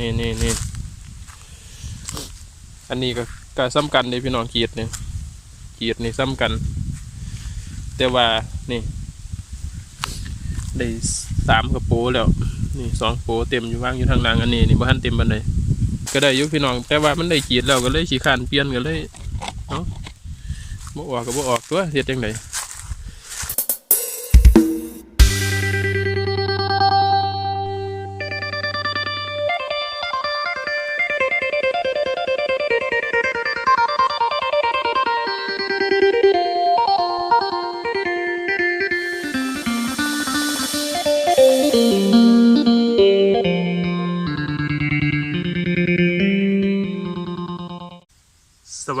นี่นี่นี่อันนี้ก็ก็ซ้ำกันเลยพี่น้องกรีดนี่กรีดนี่ซ้ำกัน แต่ว่านี่ได้สามกระโปแล้ว นี่สองโปเต็มอยู่ว่างอยู่ทางหลังอันนี้นี่บ่ทันเต็มบันไดก็ได้ยู่พี่น้อง แต่ว่ามันได้กรีดแล้วก็เลยขี้ขานเปลี่ยนก็เลยเนาะบ่ออกก็บ่ออกตัวเฮ็ดจังได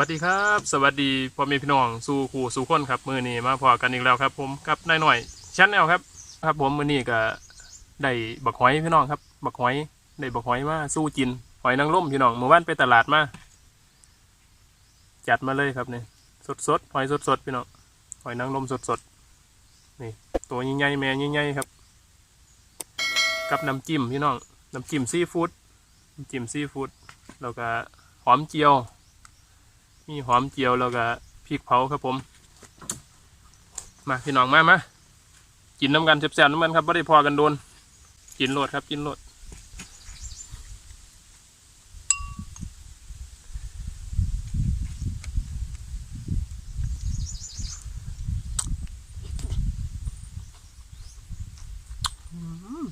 วัสดีครับ สวัสดีพ่อแม่พี่น้องสู่ขู่สู่คนครับมือนี้มาพอกันอีกแล้วครับ ผมกับนายหน่อยชั้นแนวครับ ครับผมมือนี้ก็ได้บักหอยพี่น้องครับบักหอยได้บักหอยมาสู้จินหอยนางรมพี่น้องเมื่อวานไปตลาดมาจัดมาเลยครับนี่สดสดหอยสดสดพี่น้องหอยนางรมสดสดนี่ตัวใหญ่ๆแม่ใหญ่ๆครับ กับน้ำจิ้มพี่น้องน้ำจิ้มซีฟู้ดน้ำจิ้มซีฟู้ดแล้วก็หอมเจียว มีหอมเจียวแล้วก็พริกเผาครับผม มาพี่น้องมามากินน้ำกันแซ่บๆน้ำมันครับไม่ได้พอกันโดน กินโลดครับกินโลดอืม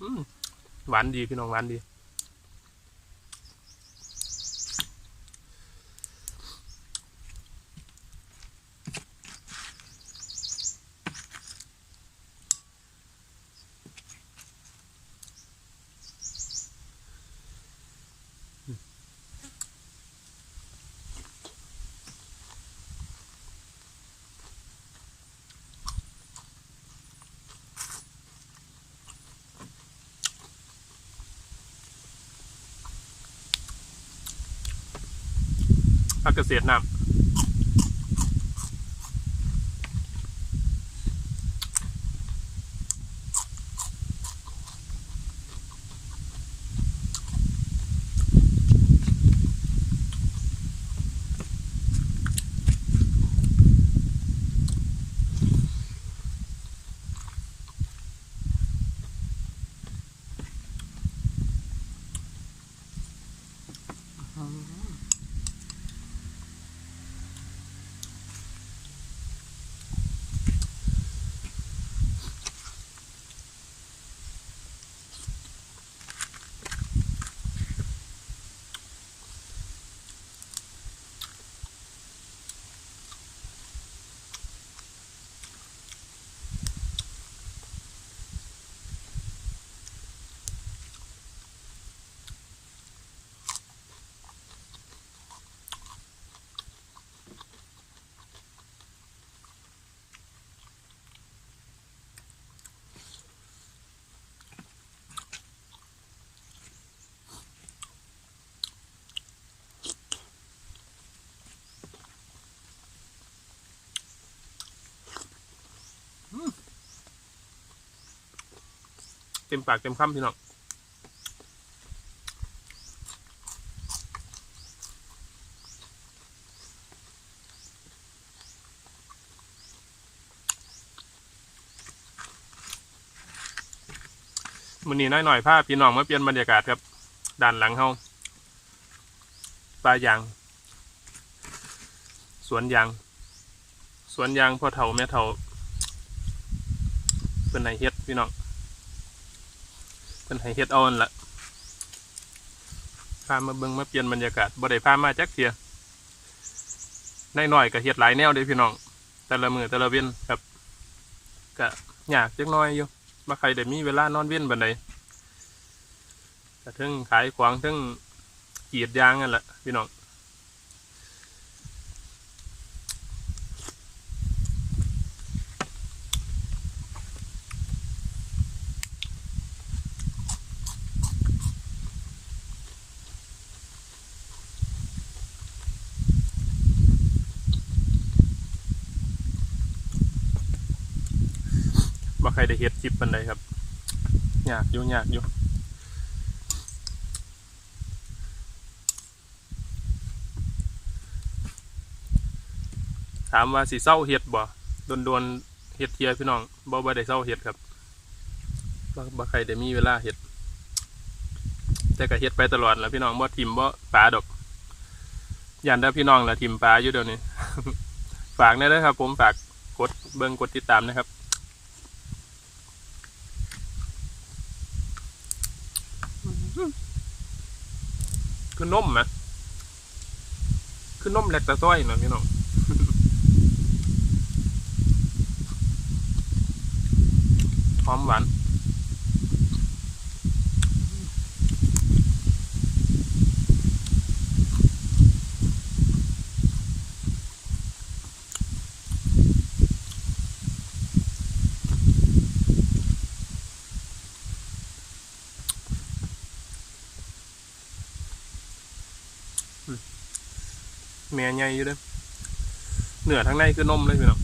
อืม หวานดีพี่น้องหวานดี ษตรน้ำ เต็มปากเต็มคำพี่น้องมือนี้น้อยหน่อยภาพพี่น้องมาเปลี่ยนบรรยากาศครับด้านหลังเฮาปลายาง สวนยาง สวนยางพ่อเฒ่าแม่เฒ่าเป็นไห้เฮ็ดพี่น้อง เป็นให้เฮ็ดเอาอันละพามาเบิ่งมาเปลี่ยนบรรยากาศบ่ได้พามาจักเทียนหน่อยก็เฮ็ดหลายแนวเด้พี่น้อง แต่ละมือแต่ละเว้นครับก็ยากจักหน้อยอยู่บ่ใครได้มีเวลานอนเว้นบันไดก็ถึงขายของถึงกรีดยางนั่นแหละพี่น้อง ใครได้เฮ็ดคลิปปันใดครับยากอยู่ยากอยู่ถามว่าสิเศร้าเฮ็ดบ่โดนๆเฮ็ดเทียพี่น้องบ่บ่ได้เศร้าเฮ็ดครับบ่บ่ใครได้มีเวลาเฮ็ด แต่ก็เฮ็ดไปตลอดแหล้วพี่น้องบ่ทิมบ่ปลาดอกยันได้พี่น้องละทิมปลาอยู่เดี๋ยวนี้ ฝากได้เลยครับ ผมฝากกดเบิ่งกดติดตามนะครับ คือนมไหมคือนมแลกตะส้อยนะพี่น้องหอมหวาน ม่ใหญ่อยู่เด้อเหนือทั้งในคือนมเลยพี่น้อง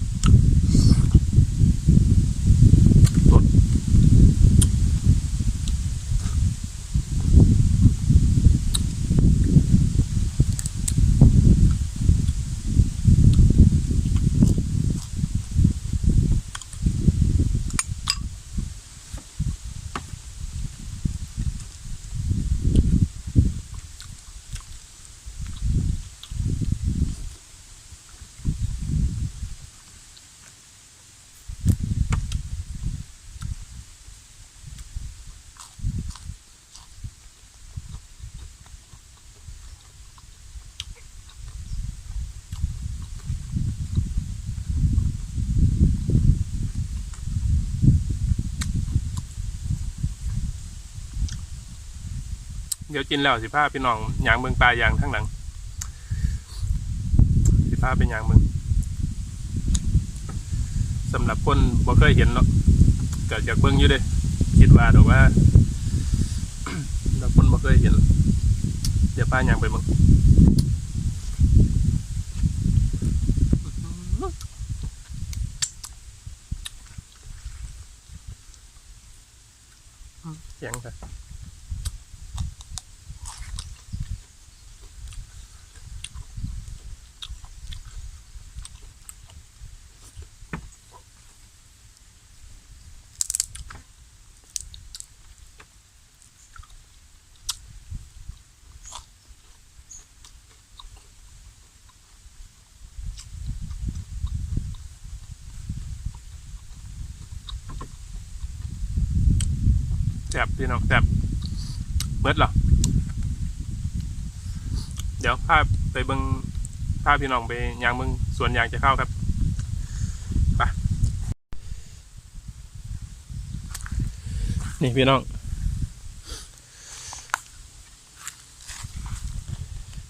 ดี๋ยวกินแล้วสิพาพี่น้องยางเมืองปลายางข้างหลัง สิพาเป็นยางเมืองสำหรับคนบ่เคยเห็นเนาะเกิดจากเบิ่งอยู่เด้คิดว่าดอกว่าสำหรับคนบ่เคยเห็น เดี๋ยวพายางไปเบิ่งเสียงค่ะ ซ่บพี่น้องแซ่บเบิดเหรอเดี๋ยวพาไปเบิงพาพี่น้องไปยางเบิงสวนยางจะเข้าครับไปนี่พี่น้อง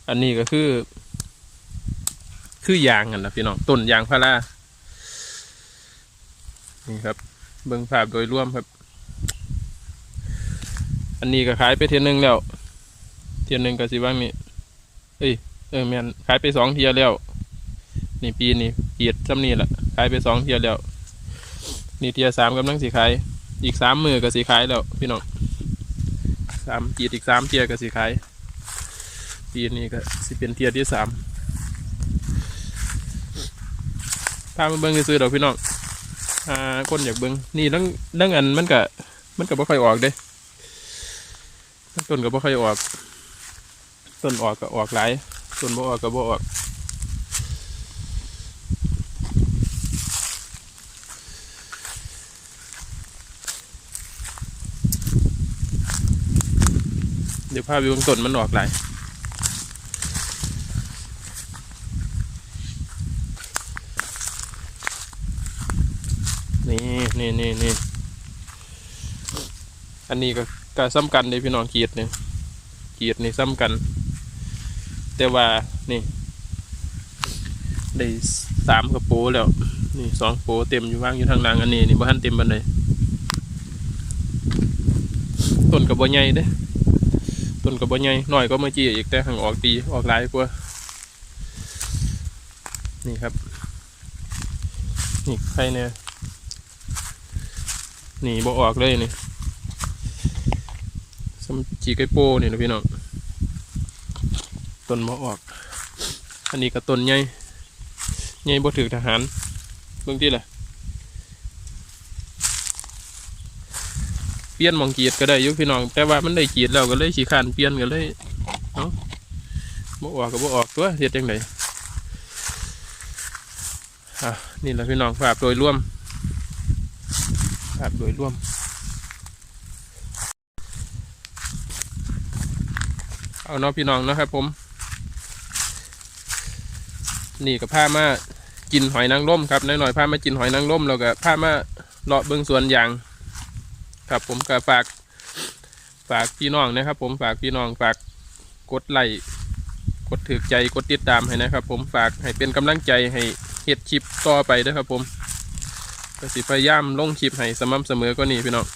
อันนี้ก็คือ คือยางกันนะพี่น้องต้นยางพารานี่ครับ เบิงภาพโดยรวมครับ อันนี้ก็ขายไปเทียนหนึ่งแล้ว เทียนหนึ่งก็สิว่างนี่เอ้ยเออแมนขายไปสองเทียแล้ว นี่ปีนี้เกียดจำนี่แหละขายไปสองเทียแล้ว นี่เทียสามกำลังสิขาย อีกสามมือก็สิขายแล้ว พี่น้องสามเกียดอีกสามเทียก็สิขายปีนี้ก็สิเป็นเทียที่สามพามาเบิ้งซื้อๆดอกพี่น้องอ่าคนอยากเบิ้งนี่ตั้งตั้งอันมันก็มันก็บ่ค่อยออกเด้ ต้นก็บ่ค่อยออก ต้นออกก็ออกหลายต้นบ่ออกก็บ่ออกเดี๋ยวพาไปเบิ่งต้นมันออกหลายนี่นี่นี่นี่อันนี้ก็ ก็ซ้ำกันเลยพี่น้องเกียดเนี่ยเกียดนี่ซ้ำกัน แต่ว่านี่ ได้สามกระโปงแล้ว นี่สองโปเต็มอยู่ว่างอยู่ทางหลังอันนี้นี่บ้านเต็มบันเลยต้นกับบ่ใหญ่เด้ต้นกับบ่ใหญ่หน่อยก็เมาจีอีกแต่ห่างออกปีออกหลายกว่านี่ครับ นี่ใครเนี่ยนี่บ่ออกเลยนี่ สมจีไกโป้นี่นะพี่น้องต้นบ่ออก อันนี้ก็ต้นใหญ่ใหญ่บ่ถือทหารเบิ่งที่ล่ะเปลี่ยนมองกีดก็ได้ยู่พี่น้อง แต่ว่ามันได้กีดแล้วก็เลยขี้ขานเปลี่ยนก็เลยเอ้าบ่ออกก็บ่ออกตัวเฮ็ดจังไดอะนี่แหละพี่น้องภาพโดยรวมภาพโดยรวม เอาเนาะพี่น้องเนาะครับผม นี่ก็พามากินหอยนางรมครับน้อยหน่อยๆพามากินหอยนางรมแล้วก็พามาเลาะเบิ้องสวนยางครับผมก็ฝาก ฝากพี่น้องนะครับ ผมฝากพี่น้องฝากกดไลค์กดถือใจกดติดตามให้นะครับ ผมฝากให้เป็นกำลังใจให้เฮ็ดคลิปต่อไปนะครับผมก็สิพยายามลงคลิปให้สม่ำเสมอก็นี่พี่น้อง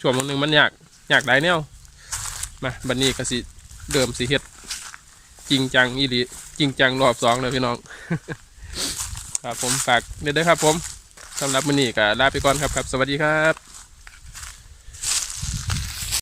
ช่วงหนึงมันยากยากหลายแนวมาบันนี้ก็สิ เดิมสิเฮ็ดจริงจังอีหลีจริงจังรอบสองเลยพี่น้อง ครับผมฝากเด้อเด้ครับผมสำหรับมื้อนี้ก็ลาไปก่อนครับครับ สวัสดีครับ